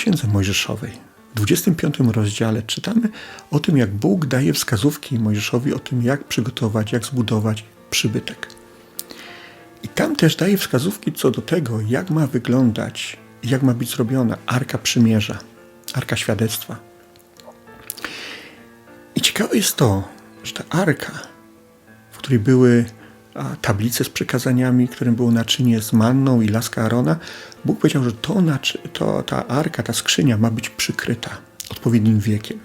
Księdze Mojżeszowej, w 25 rozdziale czytamy o tym, jak Bóg daje wskazówki Mojżeszowi o tym, jak przygotować, jak zbudować przybytek. I tam też daje wskazówki co do tego, jak ma wyglądać, jak ma być zrobiona Arka Przymierza, Arka Świadectwa. I ciekawe jest to, że ta Arka, w której były tablice z przykazaniami, którym było naczynie z manną i laska Arona, Bóg powiedział, że to, to ta Arka, ta skrzynia ma być przykryta odpowiednim wiekiem.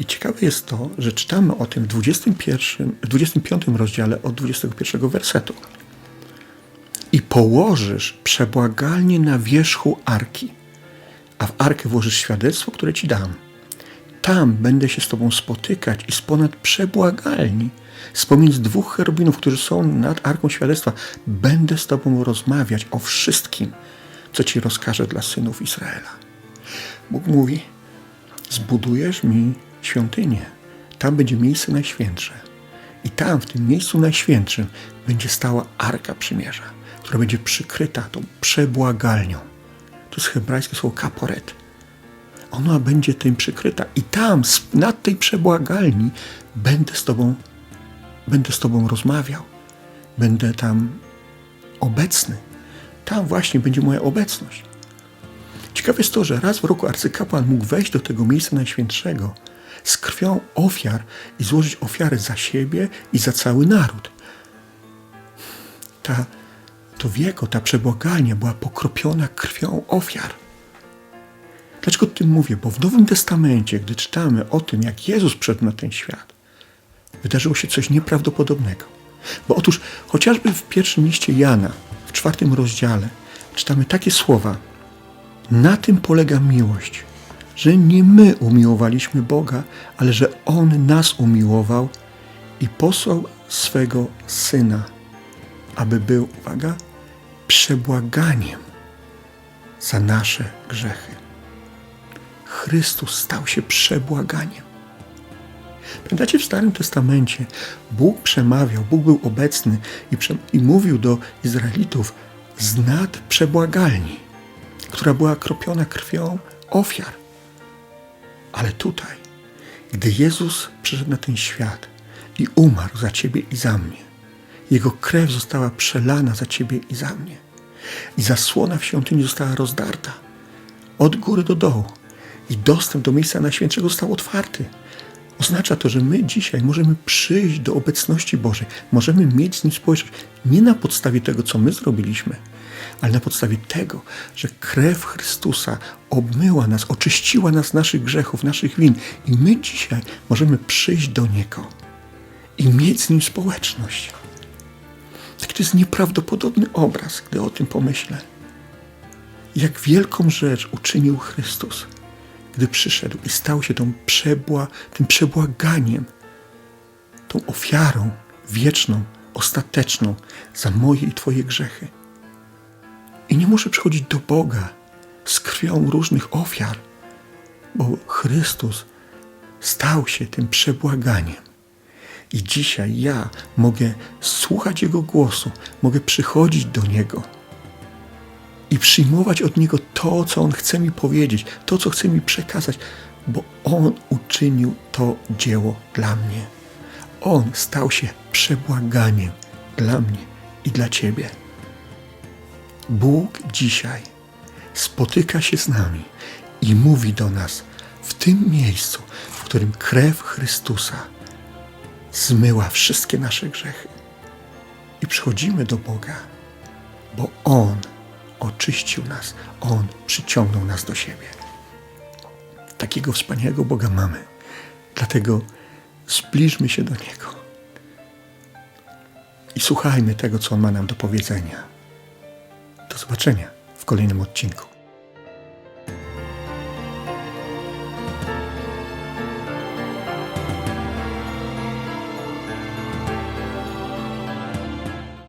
I ciekawe jest to, że czytamy o tym w 21, w 25 rozdziale od 21 wersetu. I położysz przebłagalnie na wierzchu arki, a w arkę włożysz świadectwo, które ci dam. Tam będę się z tobą spotykać i z ponad przebłagalni, z pomiędzy dwóch cherubinów, którzy są nad arką świadectwa, będę z tobą rozmawiać o wszystkim, co ci rozkażę dla synów Izraela. Bóg mówi, zbudujesz mi świątynię. Tam będzie miejsce najświętsze. I tam, w tym miejscu najświętszym, będzie stała Arka Przymierza, która będzie przykryta tą przebłagalnią. To jest hebrajskie słowo kaporet. Ona będzie tym przykryta. I tam, nad tej przebłagalni, będę z Tobą, będę z Tobą rozmawiał. Będę tam obecny. Tam właśnie będzie moja obecność. Ciekawe jest to, że raz w roku arcykapłan mógł wejść do tego miejsca najświętszego z krwią ofiar i złożyć ofiarę za siebie i za cały naród. Ta, to wieko, ta przebłagania była pokropiona krwią ofiar. Dlaczego o tym mówię? Bo w Nowym Testamencie, gdy czytamy o tym, jak Jezus przyszedł na ten świat, wydarzyło się coś nieprawdopodobnego. Bo otóż chociażby w pierwszym liście Jana, w czwartym rozdziale, czytamy takie słowa. Na tym polega miłość, że nie my umiłowaliśmy Boga, ale że On nas umiłował i posłał swego Syna, aby był, uwaga, przebłaganiem za nasze grzechy. Chrystus stał się przebłaganiem. Pamiętacie, w Starym Testamencie Bóg przemawiał, Bóg był obecny i, i mówił do Izraelitów z nad przebłagalni, która była kropiona krwią ofiar. Ale tutaj, gdy Jezus przyszedł na ten świat i umarł za ciebie i za mnie, jego krew została przelana za ciebie i za mnie. I zasłona w świątyni została rozdarta od góry do dołu. I dostęp do miejsca najświętszego został otwarty. Oznacza to, że my dzisiaj możemy przyjść do obecności Bożej, możemy mieć z Nim społeczność nie na podstawie tego, co my zrobiliśmy, ale na podstawie tego, że krew Chrystusa obmyła nas, oczyściła nas z naszych grzechów, naszych win i my dzisiaj możemy przyjść do Niego i mieć z Nim społeczność. Taki to jest nieprawdopodobny obraz, gdy o tym pomyślę. Jak wielką rzecz uczynił Chrystus, gdy przyszedł i stał się tą przebła, tym przebłaganiem, tą ofiarą wieczną, ostateczną za moje i Twoje grzechy. I nie muszę przychodzić do Boga z krwią różnych ofiar, bo Chrystus stał się tym przebłaganiem. I dzisiaj ja mogę słuchać Jego głosu, mogę przychodzić do Niego i przyjmować od Niego to, co On chce mi powiedzieć, to, co chce mi przekazać, bo On uczynił to dzieło dla mnie. On stał się przebłaganiem dla mnie i dla Ciebie. Bóg dzisiaj spotyka się z nami i mówi do nas w tym miejscu, w którym krew Chrystusa zmyła wszystkie nasze grzechy. I przychodzimy do Boga, bo On oczyścił nas, On przyciągnął nas do siebie. Takiego wspaniałego Boga mamy. Dlatego zbliżmy się do Niego i słuchajmy tego, co On ma nam do powiedzenia. Do zobaczenia w kolejnym odcinku.